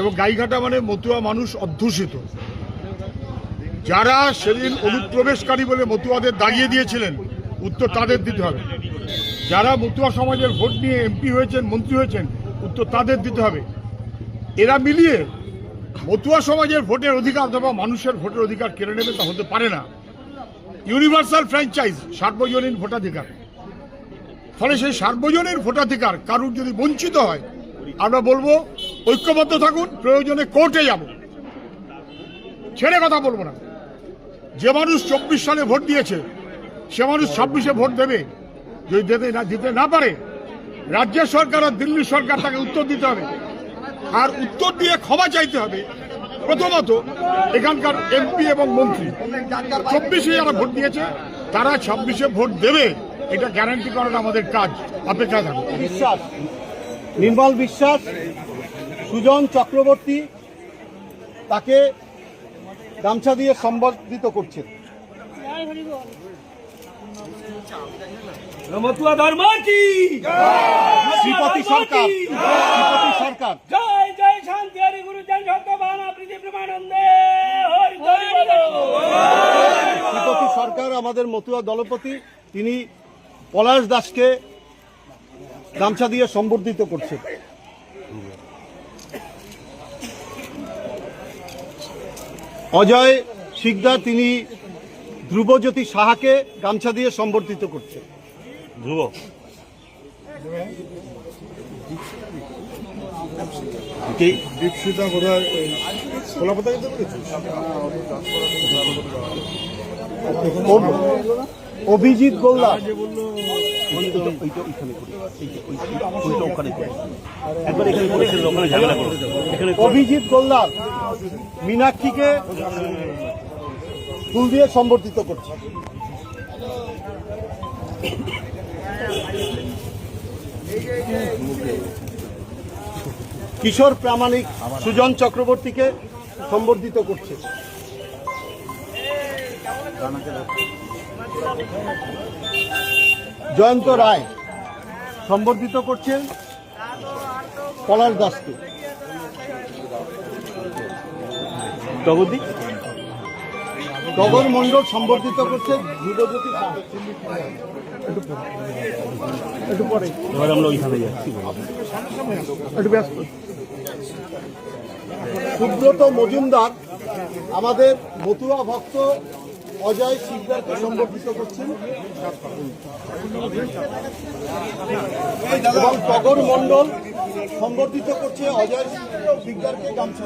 এবং গাইঘাটা মানে মতুয়া মানুষ অধ্যুষিত। যারা সেদিন অনুপ্রবেশকারী বলে মতুয়াদের দাগিয়ে দিয়েছিলেন, উত্তর তাদের দিতে হবে। যারা মতুয়া সমাজের ভোট নিয়ে এমপি হয়েছেন, মন্ত্রী হয়েছেন, উত্তর তাদের দিতে হবে। এরা মিলিয়ে মতুয়া সমাজের ভোটের অধিকার অথবা মানুষের ভোটের অধিকার কেড়ে নেবে তা হতে পারে না। ইউনিভার্সাল ফ্র্যাঞ্চাইজ, সার্বজনীন ভোটাধিকার। ফলে সেই সার্বজনীন ভোটাধিকার কারুর যদি বঞ্চিত হয়, আমরা বলব ঐক্যবদ্ধ থাকুন, প্রয়োজনে কোর্টে যাব। ছেড়ে কথা বলব না। যে মানুষ চব্বিশ সালে ভোট দিয়েছে, সে মানুষ ছাব্বিশে ভোট দেবে। যদি দিতে না দিতে না পারে, রাজ্য সরকার আর দিল্লি সরকার তাকে উত্তর দিতে হবে। আর উত্তর দিয়ে ক্ষমা চাইতে হবে। প্রথমত, এখানকার এমপি এবং মন্ত্রী, চব্বিশে যারা ভোট দিয়েছে, তারা ছাব্বিশে ভোট দেবে। এটা গ্যারান্টি করাটা আমাদের কাজ। অপেক্ষা থাকবে বিশ্বাস। নির্মল বিশ্বাস। সুজন চক্রবর্তী তাকে গামছা দিয়ে সম্বর্ধিত করছেন। মতুয়া ধর্ম কি? শ্রীপতি সরকার। শ্রীপতি সরকার। জয় জয় শান্তি হরি গুরু জন সত্যবান প্রীতি প্রেমানন্দে হরি হরি বল। শ্রীপতি সরকার আমাদের মতুয়া দলপতি তিনি পলাশ দাসকে গামছা দিয়ে সম্বর্ধিত করছেন। অজয় শিকদার তিনি ধ্রুবজ্যোতি সাহাকে গামছা দিয়ে সম্বর্ধিত করছেন। ধ্রুব। বোধ হয় অভিজিৎ গোল্লা। একবার এখানে করে ওখানে ঝামেলা করো। এখানে অভিজিৎ গোল্লার মীনাক্ষীকে ফুল দিয়ে সম্বর্ধিত করছে। কিশোর প্রামাণিক সুজন চক্রবর্তীকে সম্বর্ধিত করছে। জয়ন্ত রায় সম্বর্ধিত করছেন পলাশ দাসকে। টগর মণ্ডল সম্বর্ধিত করছে ধ্রুবজ্যোতি একটু পরে। এবার আমরা ওইখানে যাচ্ছি। একটু ব্যস্ত। সুব্রত মজুমদার আমাদের মতুয়া ভক্ত অজয় শিকদারকে সম্পর্কিত করছেন এবং টগর মণ্ডল সম্বর্ধিত করছে অজয় শিকদারকে গামছা।